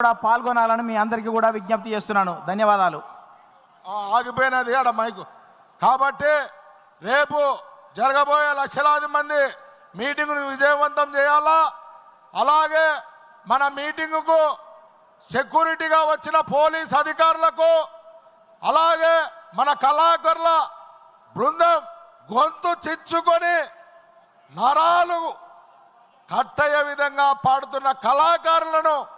కూడా పాల్గొనాలని మీ అందరికీ కూడా విజ్ఞప్తి చేస్తున్నాను. ధన్యవాదాలు. ఆగిపోయినది ఆడ మైకు. కాబట్టి రేపు జరగబోయే లక్షలాది మంది మీటింగ్ను విజయవంతం చేయాలా? అలాగే మన మీటింగుకు సెక్యూరిటీగా వచ్చిన పోలీస్ అధికారులకు అలాగే మన కళాకారుల బృందం గొంతు చిచ్చుకొని నరాలు కట్టయ్యే విధంగా పాడుతున్న కళాకారులను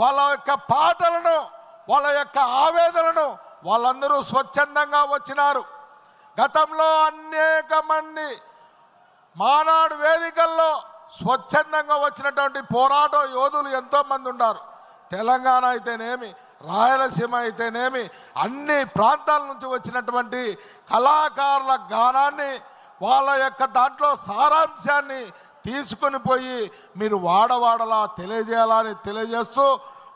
వాళ్ళ యొక్క పాటలను వాళ్ళ యొక్క ఆవేదనను వాళ్ళందరూ స్వచ్ఛందంగా వచ్చినారు. గతంలో అనేక మంది మానాడు వేదికల్లో స్వచ్ఛందంగా వచ్చినటువంటి పోరాట యోధులు ఎంతో మంది ఉన్నారు తెలంగాణ అయితేనేమి రాయలసీమ అయితేనేమి అన్ని ప్రాంతాల నుంచి వచ్చినటువంటి కళాకారుల గానాన్ని వాళ్ళ యొక్క దాంట్లో సారాంశాన్ని తీసుకొని పోయి మీరు వాడవాడలా తెలియజేయాలని తెలియజేస్తూ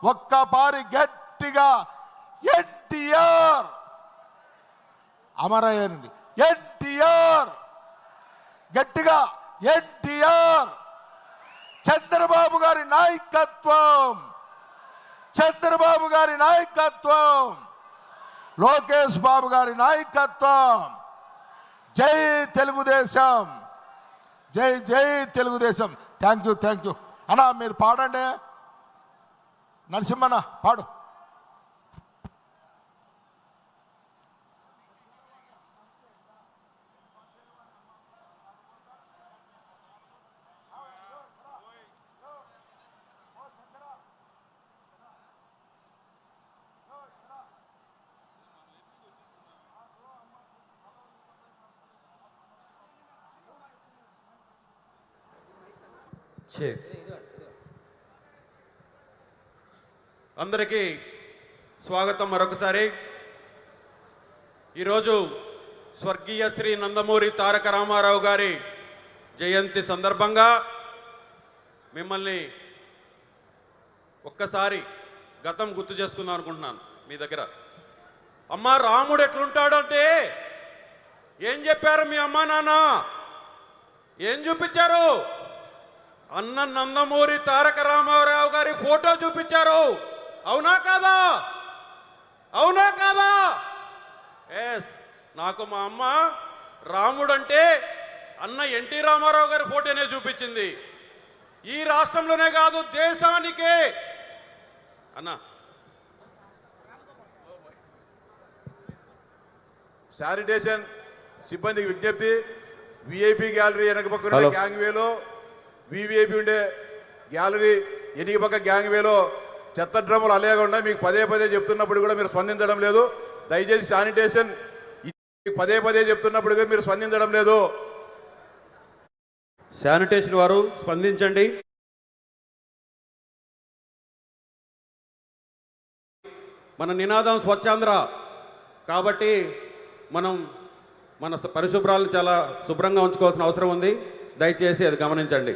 ఒక్కపారి గట్టిగా ఎన్టీఆర్ అమరయ్యండి ఎన్టీఆర్ గట్టిగా ఎన్టీఆర్ చంద్రబాబు గారి నాయకత్వం. చంద్రబాబు గారి నాయకత్వం లోకేష్ బాబు గారి నాయకత్వం. జై తెలుగుదేశం. జై జై Telugu Desam. Thank you thank you. అన్నా మీరు పాడండి. నరసింహన్న పాడు. అందరికీ స్వాగతం మరొకసారి. ఈరోజు స్వర్గీయ శ్రీ నందమూరి తారక రామారావు గారి జయంతి సందర్భంగా మిమ్మల్ని ఒక్కసారి గతం గుర్తు చేసుకుందాం అనుకుంటున్నాను మీ దగ్గర. అమ్మ రాముడు ఎట్లుంటాడంటే ఏం చెప్పారు మీ అమ్మా నాన్న? ఏం చూపించారు? అన్న నందమూరి తారక రామారావు గారి ఫోటో చూపించారు. అవునా కాదా? అవునా కాదా? ఎస్ నాకు మా అమ్మ రాముడంటే అన్న ఎన్టీ రామారావు గారి ఫోటోనే చూపించింది. ఈ రాష్ట్రంలోనే కాదు దేశానికే. అన్న. శానిటేషన్ సిబ్బందికి విజ్ఞప్తి విఐపి గ్యాలరీ వెనక పక్కన హలో. గ్యాంగ్ వేలో వివిఐపి ఉండే గ్యాలరీ ఎనిక పక్క గ్యాంగ్ వేలో చెత్త డ్రమ్ములు అలేకుండా మీకు పదే పదే చెప్తున్నప్పుడు కూడా మీరు స్పందించడం లేదు. దయచేసి శానిటేషన్ మీకు పదే పదే చెప్తున్నప్పుడు కూడా మీరు స్పందించడం లేదు. శానిటేషన్ వారు స్పందించండి. మన నినాదం స్వచ్ఛాంధ్ర కాబట్టి మనం మన పరిశుభ్రాలను చాలా శుభ్రంగా ఉంచుకోవాల్సిన అవసరం ఉంది. దయచేసి అది గమనించండి.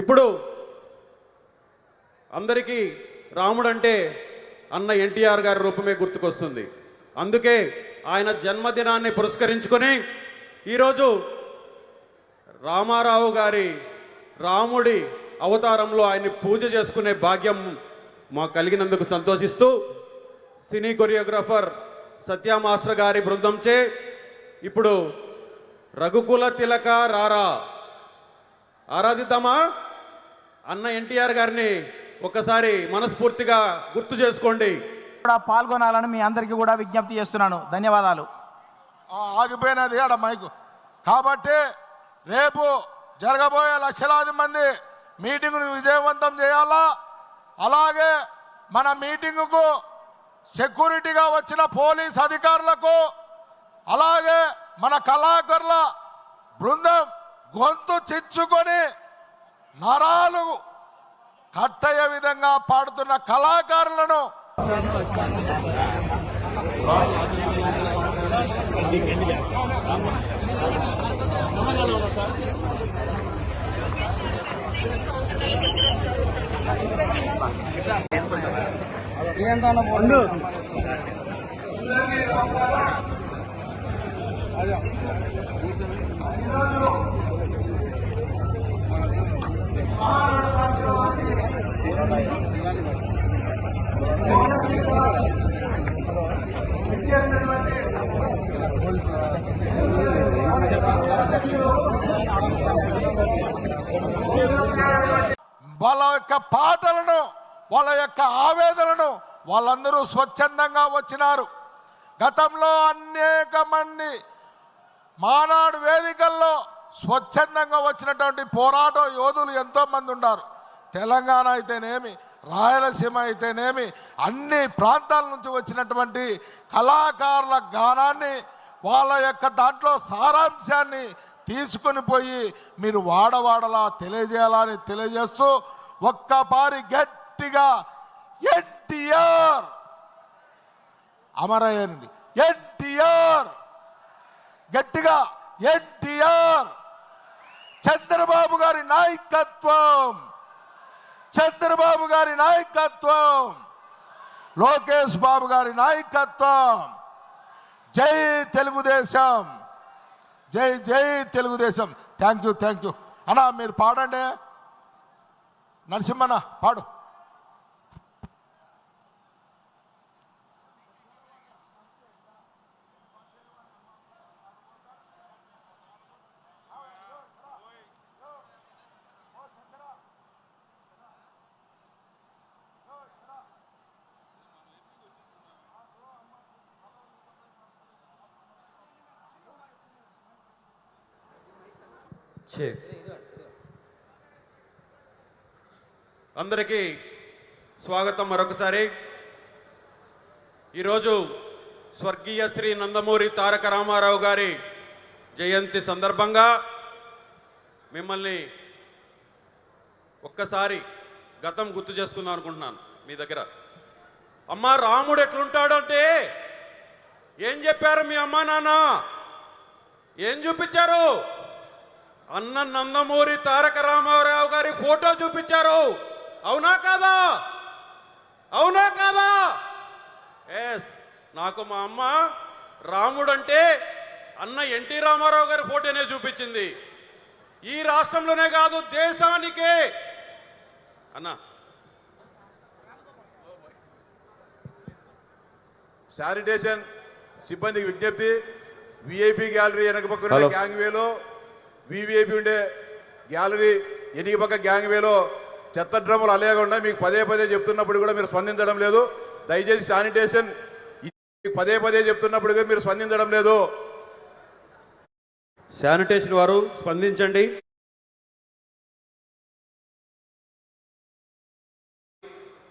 ఇప్పుడు అందరికీ రాముడు అంటే అన్న ఎన్టీఆర్ గారి రూపమే గుర్తుకొస్తుంది. అందుకే ఆయన జన్మదినాన్ని పురస్కరించుకొని ఈరోజు రామారావు గారి రాముడి అవతారంలో ఆయన్ని పూజ చేసుకునే భాగ్యం మాకు కలిగినందుకు సంతోషిస్తూ సినీ కొరియోగ్రాఫర్ సత్యామాస్టర్ గారి బృందంచే ఇప్పుడు రఘుకుల తిలక రారా. ఆరాధిద్దామా? అన్న ఎన్టీఆర్ గారిని ఒకసారి మనస్ఫూర్తిగా గుర్తు చేసుకోండి. కూడా పాల్గొనాలని మీ అందరికీ కూడా విజ్ఞప్తి చేస్తున్నాను. ధన్యవాదాలు. ఆ, ఆగిపోయినది ఆడ మైకు. కాబట్టి రేపు జరగబోయే లక్షలాది మంది మీటింగ్ను విజయవంతం చేయాలా? అలాగే మన మీటింగుకు సెక్యూరిటీగా వచ్చిన పోలీస్ అధికారులకు అలాగే మన కళాకారుల బృందం గొంతు చిచ్చుకొని నరాలు కట్టయ విధంగా పాడుతున్న కళాకారులను వాళ్ళ యొక్క పాటలను వాళ్ళ యొక్క ఆవేదనను వాళ్ళందరూ స్వచ్ఛందంగా వచ్చినారు. గతంలో అనేక మంది మానాడు వేదికల్లో స్వచ్ఛందంగా వచ్చినటువంటి పోరాట యోధులు ఎంతోమంది ఉన్నారు. తెలంగాణ అయితేనేమి రాయలసీమ అయితేనేమి అన్ని ప్రాంతాల నుంచి వచ్చినటువంటి కళాకారుల గానాన్ని వాళ్ళ యొక్క దాంట్లో సారాంశాన్ని తీసుకొని పోయి మీరు వాడవాడలా తెలియజేయాలని తెలియజేస్తూ ఒక్కపారి గట్టిగా ఎన్టీఆర్ అమరయ్యండి ఎన్టీఆర్ గట్టిగా ఎన్టీఆర్ చంద్రబాబు గారి నాయకత్వం. చంద్రబాబు గారి నాయకత్వం లోకేష్ బాబు గారి నాయకత్వం. జై తెలుగుదేశం. జై జై Telugu Desam. Thank you thank you. అన్నా మీరు పాడండి. నరసింహన్న పాడు. అందరికీ స్వాగతం మరొకసారి. ఈరోజు స్వర్గీయ శ్రీ నందమూరి తారక రామారావు గారి జయంతి సందర్భంగా మిమ్మల్ని ఒక్కసారి గతం గుర్తు చేసుకుందాం అనుకుంటున్నాను మీ దగ్గర. అమ్మ రాముడు ఎట్లుంటాడంటే? ఏం చెప్పారు మీ అమ్మా నాన్న? ఏం చూపించారు? అన్న నందమూరి తారక రామారావు గారి ఫోటో చూపించారు. అవునా కాదా? అవునా కాదా? ఎస్ నాకు మా అమ్మ రాముడు అంటే అన్న ఎన్టీ రామారావు గారి ఫోటోనే చూపించింది. ఈ రాష్ట్రంలోనే కాదు దేశానికే. అన్న. శానిటేషన్ సిబ్బందికి విజ్ఞప్తి విఐపి గ్యాలరీ వెనక పక్కన హలో. వివిఐపి ఉండే గ్యాలరీ ఎనిక పక్క గ్యాంగ్ వేలో చెత్త డ్రమ్ములు అలేకుండా మీకు పదే పదే చెప్తున్నప్పుడు కూడా మీరు స్పందించడం లేదు. దయచేసి శానిటేషన్ మీకు పదే పదే చెప్తున్నప్పుడు కూడా మీరు స్పందించడం లేదు. శానిటేషన్ వారు స్పందించండి.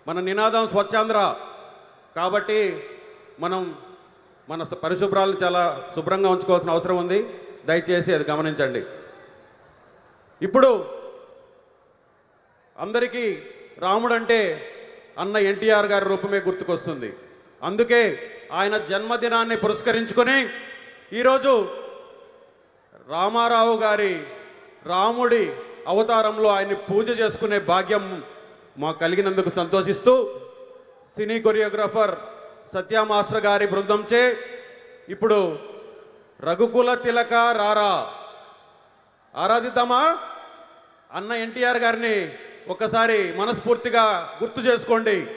మన నినాదం స్వచ్ఛాంధ్ర. కాబట్టి మనం మన పరిశుభ్రాలను చాలా శుభ్రంగా ఉంచుకోవాల్సిన అవసరం ఉంది. దయచేసి అది గమనించండి. ఇప్పుడు అందరికీ రాముడు అంటే అన్న ఎన్టీఆర్ గారి రూపమే గుర్తుకొస్తుంది. అందుకే ఆయన జన్మదినాన్ని పురస్కరించుకొని ఈరోజు రామారావు గారి రాముడి అవతారంలో ఆయన్ని పూజ చేసుకునే భాగ్యం మాకు కలిగినందుకు సంతోషిస్తూ సినీ కొరియోగ్రాఫర్ సత్యామాస్టర్ గారి బృందంచే ఇప్పుడు రఘుకుల తిలక రారా ఆరాధిద్దామా? అన్న ఎన్టీఆర్ గారిని ఒకసారి మనస్ఫూర్తిగా గుర్తు చేసుకోండి.